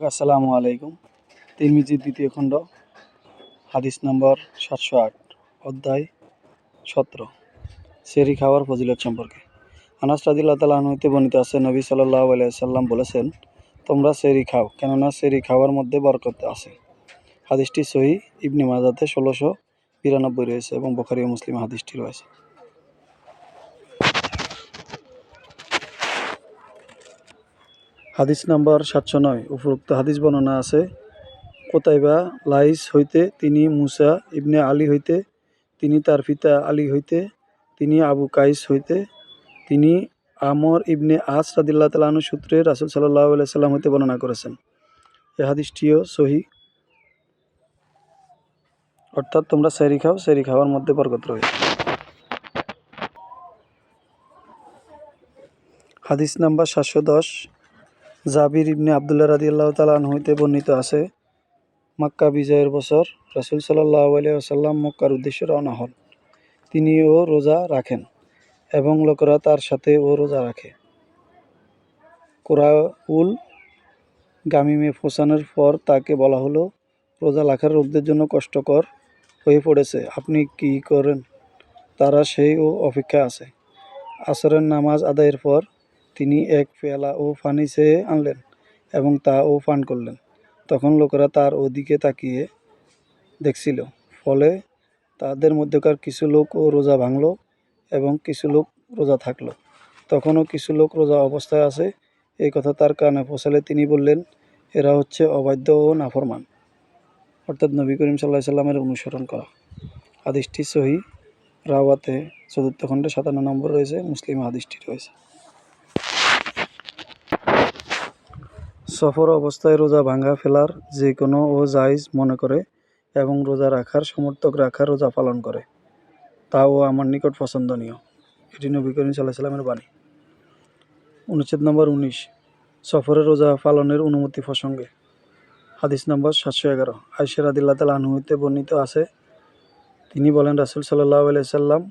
আসসালামু আলাইকুম। তিরমিজির দ্বিতীয় খণ্ড, হাদিস নম্বর সাতশো আট, অধ্যায় সতেরো, সেরি খাওয়ার ফজিলত সম্পর্কে। আনাস রাদিল্লাহ তালা হইতে বর্ণিত আছে, নবী সাল্লাহ আলাইসাল্লাম বলেছেন, তোমরা সেরি খাও। কেননা সেরি খাওয়ার মধ্যে বরকত আছে। হাদিসটি সহি ইবনি মাজাতে ষোলোশো বিরানব্বই রয়েছে এবং বখারি মুসলিম হাদিসটি রয়েছে। হাদিস নাম্বার সাতশো নয়। উপরোক্ত হাদিস বর্ণনা আছে, কোতাইবা লাইস হইতে তিনি মুসা ইবনে আলী হইতে, তিনি তার পিতা আলী হইতে, তিনি আবু কাইস হইতে, তিনি আমর ইবনে আস রাদিল্লাহ তালানু সূত্রে রাসুল সাল্লাহ সাল্লাম হইতে বর্ণনা করেছেন। এ হাদিসটিও সহি। অর্থাৎ তোমরা সেরি খাও সেরি খাওয়ার মধ্যে বরকত রয়েছে হাদিস নাম্বার সাতশো দশ। জাবির ইবনে আবদুল্লাহ রাদি আল্লাহ তালান হইতে বর্ণিত আছে, মক্কা বিজয়ের বছর রাসুল সাল্লাহ আলিয়াল্লাম মক্কার উদ্দেশ্যে রওনা হন। তিনিও রোজা রাখেন এবং লোকেরা তার সাথে ও রোজা রাখে। কোরআউল গামিমে ফোসানোর পর তাকে বলা হলো, রোজা রাখার লোকদের জন্য কষ্টকর হয়ে পড়েছে, আপনি কি করেন? তারা সেই ও অপেক্ষা আছে। আসরের নামাজ আদায়ের পর তিনি এক পেয়ালা ও পানি চেয়ে আনলেন এবং তা ও পান করলেন। তখন লোকেরা তার ওদিকে তাকিয়ে দেখছিল, ফলে তাদের মধ্যকার কিছু লোক ও রোজা ভাঙল এবং কিছু লোক রোজা থাকল। তখনও কিছু লোক রোজা অবস্থায় আছে, এই কথা তার কানে পৌঁছালে তিনি বললেন, এরা হচ্ছে অবাধ্য ও নাফরমান। অর্থাৎ নবী করিম সাল্লাহ সাল্লামের অনুসরণ করা। হাদিসটি সহি রাওয়াতে চতুর্থ খণ্ডে সাতান্ন নম্বর রয়েছে, মুসলিম হাদিসটি রয়েছে। সফর অবস্থায় রোজা ভাঙা ফেলার যে কোনো ও জায়জ মনে করে এবং রোজা রাখার সমর্থক রাখার রোজা পালন করে। তাও আমার নিকট পছন্দনীয়। এটি নবী করিম সাল্লাহ সাল্লামের বাণী। অনুচ্ছেদ নম্বর উনিশ। সফরে রোজা পালনের অনুমতি প্রসঙ্গে। হাদিস নম্বর সাতশো এগারো। আয়সের আদিল্লা তাল আনহুতে বর্ণিত আছে, তিনি বলেন, রাসুল সাল্লাহ আলাইসাল্লাম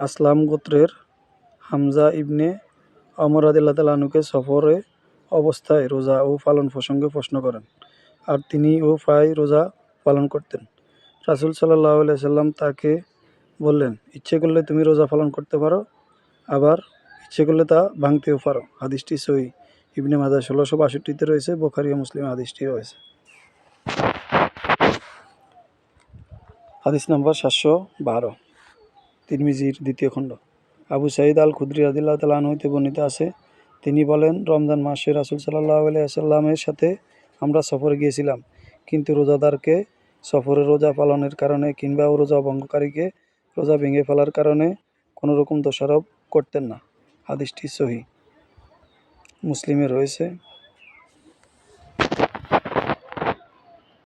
আসলাম গোত্রের হামজা ইবনে অমর আদিল্লা তালানুকে সফরে অবস্থায় রোজা ও পালন প্রসঙ্গে প্রশ্ন করেন। আর তিনি ও প্রায় রোজা পালন করতেন। রাসুল সাল্লাহ সাল্লাম তাকে বললেন, ইচ্ছে করলে তুমি রোজা পালন করতে পারো, আবার ইচ্ছে করলে তা ভাঙতেও পারো। হাদিসটি সই ইবনে মাদা ষোলোশো বাষট্টিতে রয়েছে, বোখারি ও মুসলিম হাদিসটি রয়েছে। হাদিস নম্বর সাতশো বারো, তিরমিজির দ্বিতীয় খণ্ড। আবু সাইদ আল খুদ্রি আদিল্লাহ তালান হইতে বর্ণিত আছে। তিনি বলেন, রমজান মাসে রাসুল সাল্লাহ আলিয়াল্লামের সাথে আমরা সফরে গিয়েছিলাম। কিন্তু রোজাদারকে সফরে রোজা পালনের কারণে কিংবা রোজা ভঙ্গকারীকে রোজা ভেঙে ফেলার কারণে কোনো রকম দোষারোপ করতেন না। হাদিসটি সহি। মুসলিমে রয়েছে।